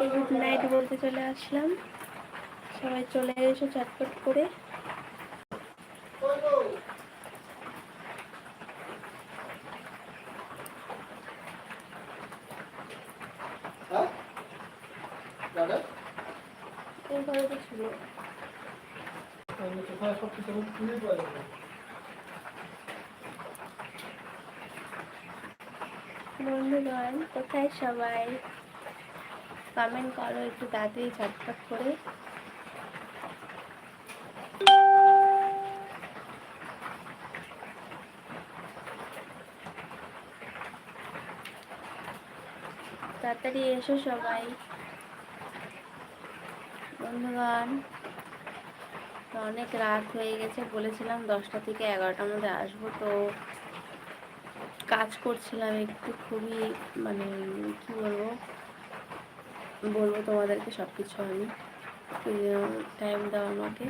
সবাইকে good night বলতে চলে আসলাম। সবাই চলে এসো চটপট করে। হ্যাঁ? বন্ধুগণ কোথায় সবাই? কমেন্ট করো, একটু তাড়াতাড়ি ঝটপট করে। তাড়াতাড়ি এসো সবাই। বন্ধুগণ, অনেক রাত হয়ে গেছে, বলেছিলাম দশটা থেকে এগারোটার মধ্যে আসব, তো কাজ করছিলাম একটু, খুবই মানে কি বলব? বলব তোমাদেরকে সব কিছু আমি টাইম দাও আমাকে।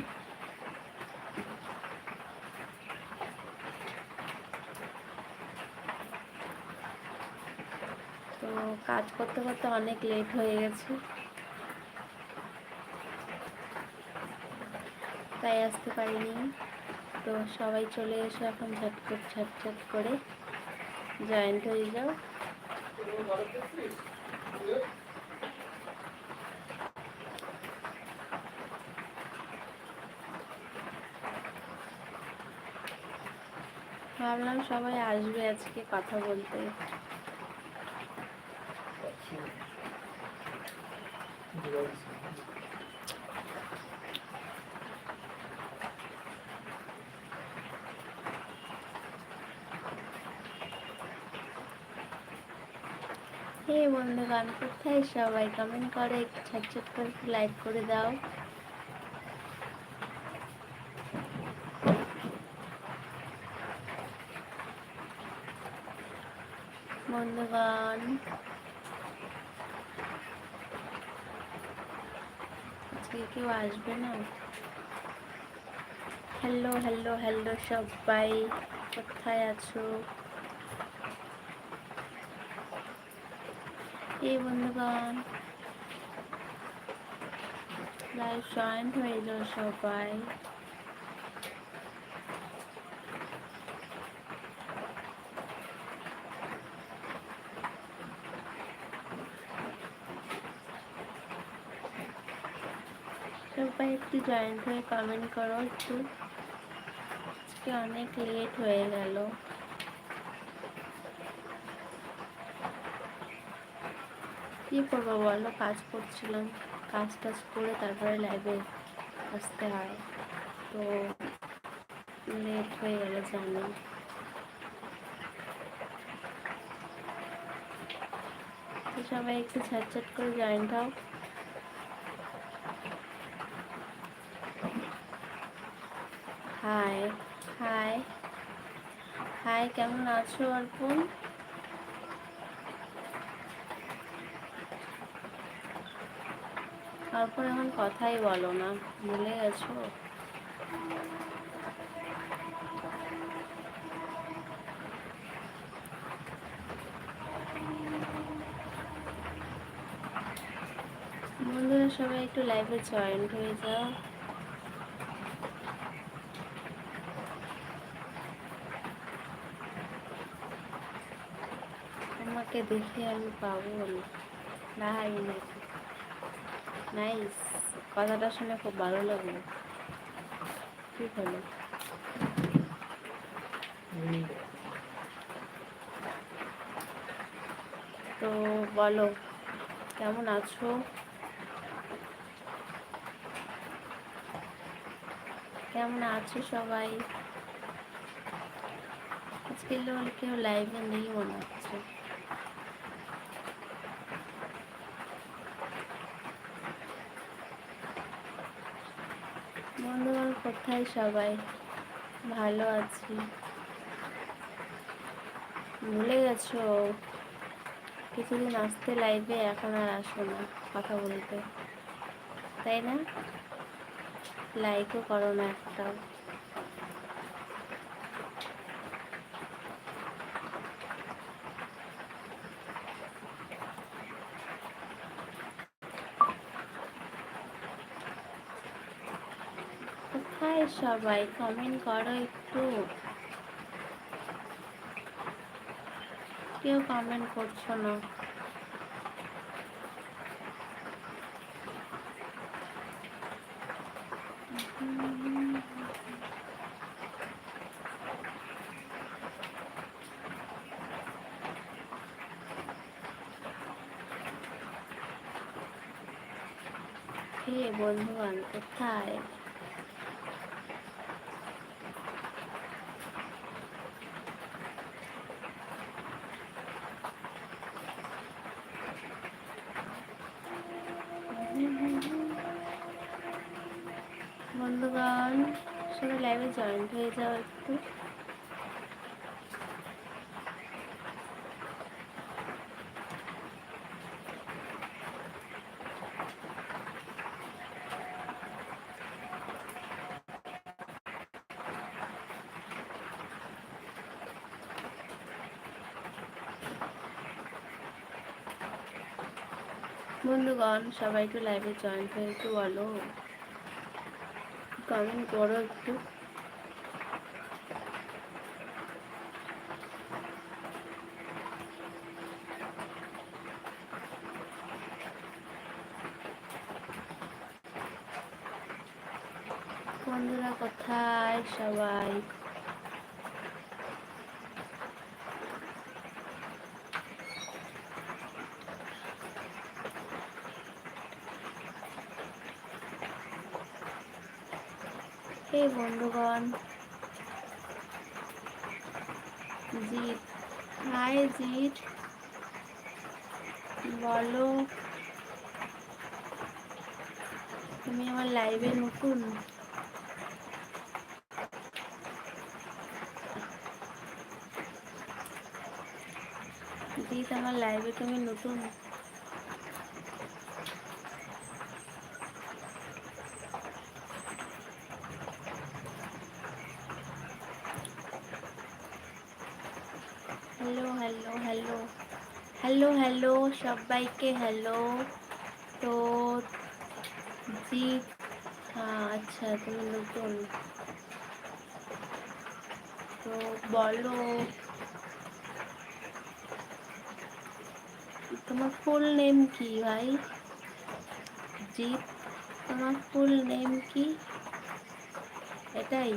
তো কাজ করতে করতে অনেক লেট হয়ে গেছে। তাই আসতে পারিনি। তো সবাই চলে এসো এখন ঝটপট, ঝটঝট করে। জয়েন্ট হয়ে যাও। ভাবলাম সবাই আসবে আজকে কথা বলতে। হে বন্ধুগণ, কোথায় সবাই? কমেন্ট করে, একটু ছটছট করে লাইক করে দাও। বন্ধুগণ আজকে কেউ আসবে না? হ্যালো হ্যালো হ্যালো সবাই। কোথায় আছো? এই বন্ধুগণ। লাইভ জয়েন্ট হয়ে যাও সবাই সবাই একটু জয়েন্ট হয়ে কমেন্ট করো একটু। আজকে অনেক লেট হয়ে গেল। কি করব বলো? কাজ করছিলাম। কাজ টাজ করে তারপরে লাইভে আসতে হয়। তো লেট হয়ে গেল জানি। সবাই একটু ঝটঝট করে জয়েন্ট হও হাই হাই হাই কেমন আছো অর্পণ? তারপর এখন কথাই বলো না, ভুলে গেছো? বন্ধুরা, সবাই একটু লাইভে জয়েন্ট হয়ে যাও। দেখে আমি নাই নাকি নাইস। কথাটা শুনে খুব ভালো লাগল। কি হলো তো বলো, কেমন আছো? কেমন আছো সবাই? আজকে কেউ লাইভে নেই মনে হচ্ছে বন্ধুগণ কোথায় সবাই? ভালো আছি। ভুলে গেছো? কিছুদিন আসতে লাইভে এখন আর আসো না, কথা বলতে। তাই না? লাইকও করো না একটাও। সবাই কমেন্ট করো একটু। কেউ কমেন্ট করছ না। হে বন্ধুগণ কোথায়? সবাই লাইভে জয়েন্ট হয়ে যাও একটু। বন্ধুগণ সবাই একটু লাইভে জয়েন্ট হয়ে একটু বলো। কমেন্ট করো একটু বন্ধুরা কোথায় সবাই এই বন্ধুগণ। জিৎ। হাই জিৎ। বলো, তুমি আমার লাইভে নতুন? জিৎ, আমার লাইভে তুমি নতুন হ্যালো হ্যালো হ্যালো হ্যালো, সবাইকে হ্যালো। তো জি হ্যাঁ আচ্ছা তুমি নতুন। তো বলো, তোমার ফুল নেম কি ভাই? জিৎ তোমার ফুল নেম কি? এটাই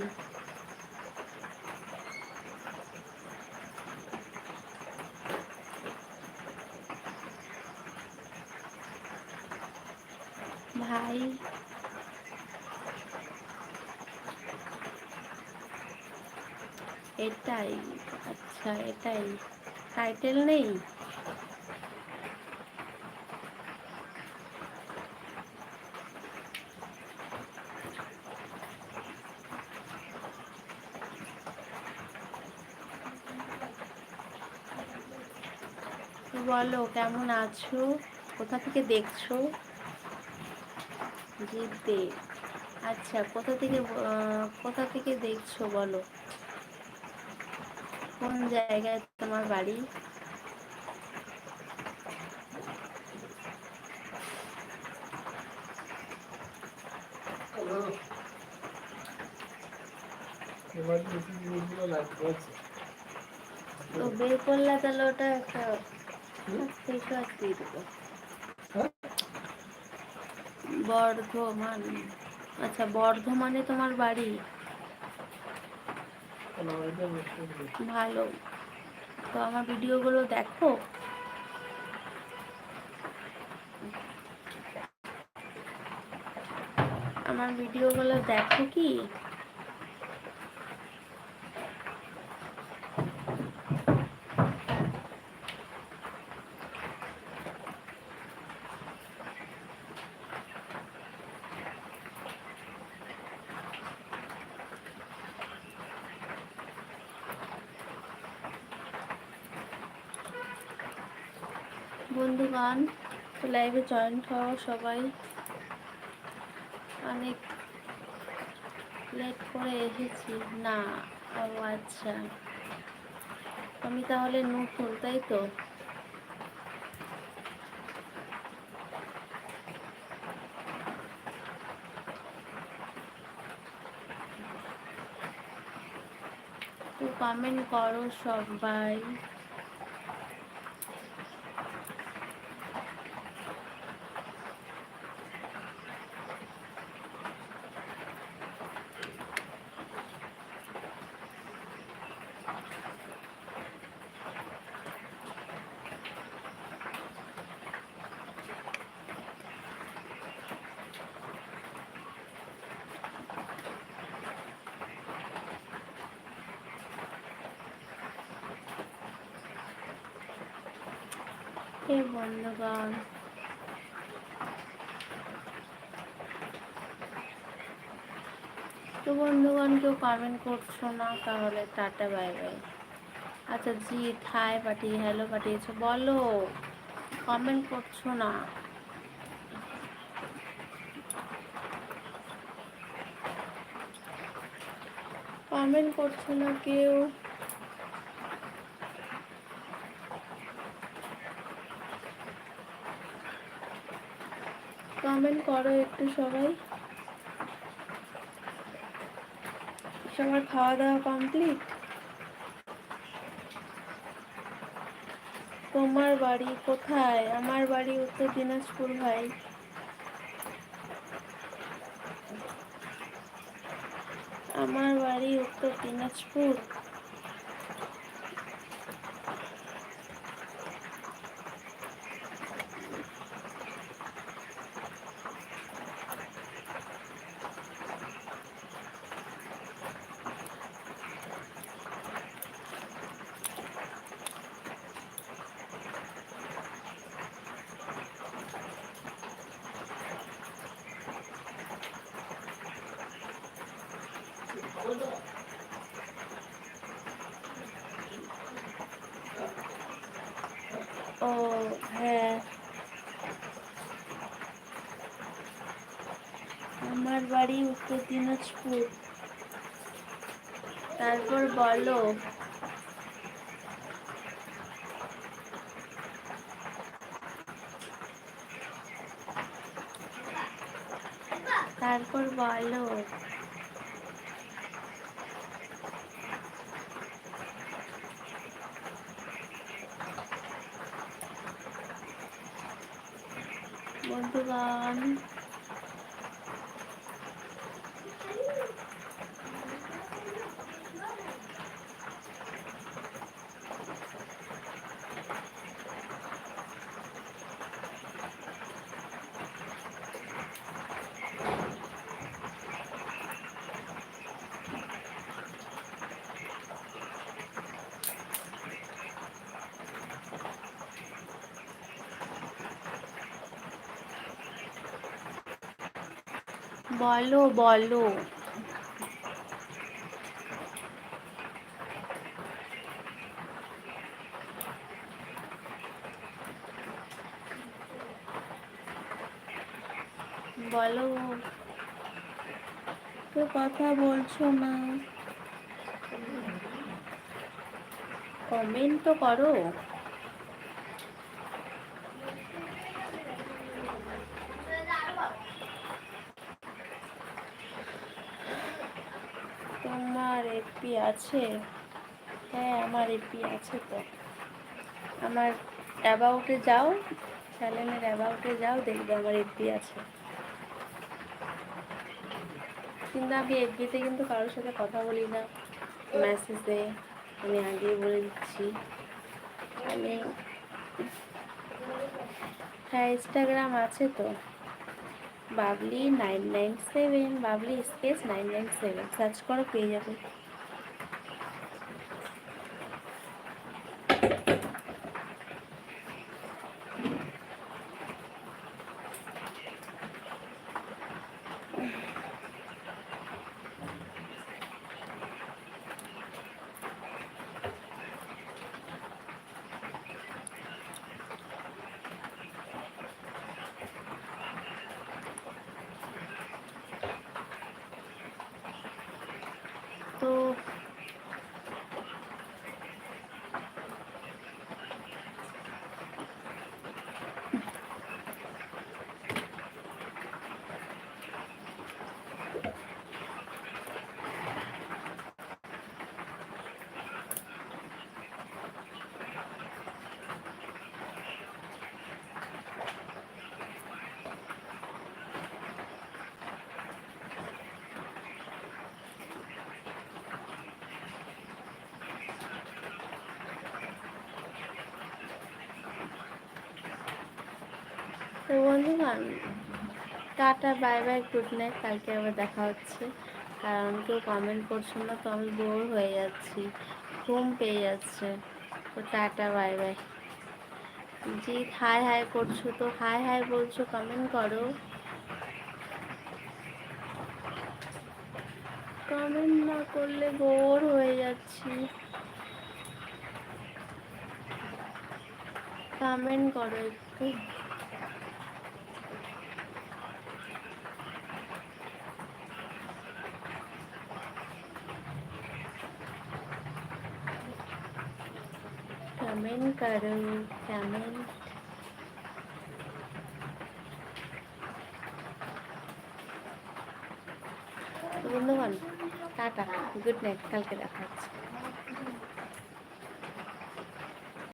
ভাই এটাই আচ্ছা এটাই। টাইটেল নেই? বলো, কেমন আছো? কোথা থেকে দেখছ? জিদ্দে আচ্ছা কোথা থেকে কোথা থেকে দেখছ, বলো? কোন জায়গায় তোমার বাড়ি? তো বের করলে তাহলে ওটা একটা হ্যাঁ? বর্ধমান। আচ্ছা বর্ধমানে তোমার বাড়ি? ভালো। তো আমার ভিডিওগুলো দেখো। আমার ভিডিওগুলো দেখো কি? লাইভে জয়েন্ট হও সবাই। অনেক লেট করে এসেছি। না, ও আচ্ছা। আমি তাহলে নতুন, তাই তো? কমেন্ট করো সবাই। হে বন্ধুগণ তো বন্ধুগণ, কেউ কমেন্ট করছ না, তাহলে টাটা বাই বাই আচ্ছা জি হাই পাঠিয়ে হ্যালো পাঠিয়েছো। বলো কমেন্ট করছ না? কমেন্ট করছ না কেউ? কমেন্ট করো একটু সবাই। সবার খাওয়া দাওয়া কমপ্লিট তোমার বাড়ি কোথায়? আমার বাড়ি উত্তর দিনাজপুর, ভাই। আমার বাড়ি উত্তর দিনাজপুর ও হ্যাঁ আমার বাড়ি উত্তর দিনাজপুর। তারপর বলো। তারপর বলো বন্ধুগণ বলো বলো। বলো। তো কথা বলছো না। কমেন্ট তো করো তোমার এপি আছে? হ্যাঁ আমার এপি আছে তো। আমার অ্যাবাউটে যাও চ্যানেলের অ্যাবাউটে যাও, দেখবে আমার এপি আছে। কিন্তু আমি এফবিতে কিন্তু কারোর সাথে কথা বলি না। মেসেজে আমি আগেই বলে দিচ্ছি। আমি হ্যাঁ ইনস্টাগ্রাম আছে তো। Babli nine nine seven Babli space nine nine seven search করো, পেয়ে যাবে তো তো বন্ধুগণ tata bye bye good night কালকে আবার দেখা হচ্ছে। কারণ কেউ কমেন্ট করছ না, তো আমি বোর হয়ে যাচ্ছি, ঘুম পেয়ে যাচ্ছে। তো টাটা বাই বাই জি হাই হাই করছ তো হাই হাই বলছো কমেন্ট করো। কমেন্ট না করলে বোর হয়ে যাচ্ছি। কমেন্ট করো একটু কমেন্ট করো কমেন্ট বন্ধুগণ টাটা গুড নাইট কালকে দেখা হচ্ছে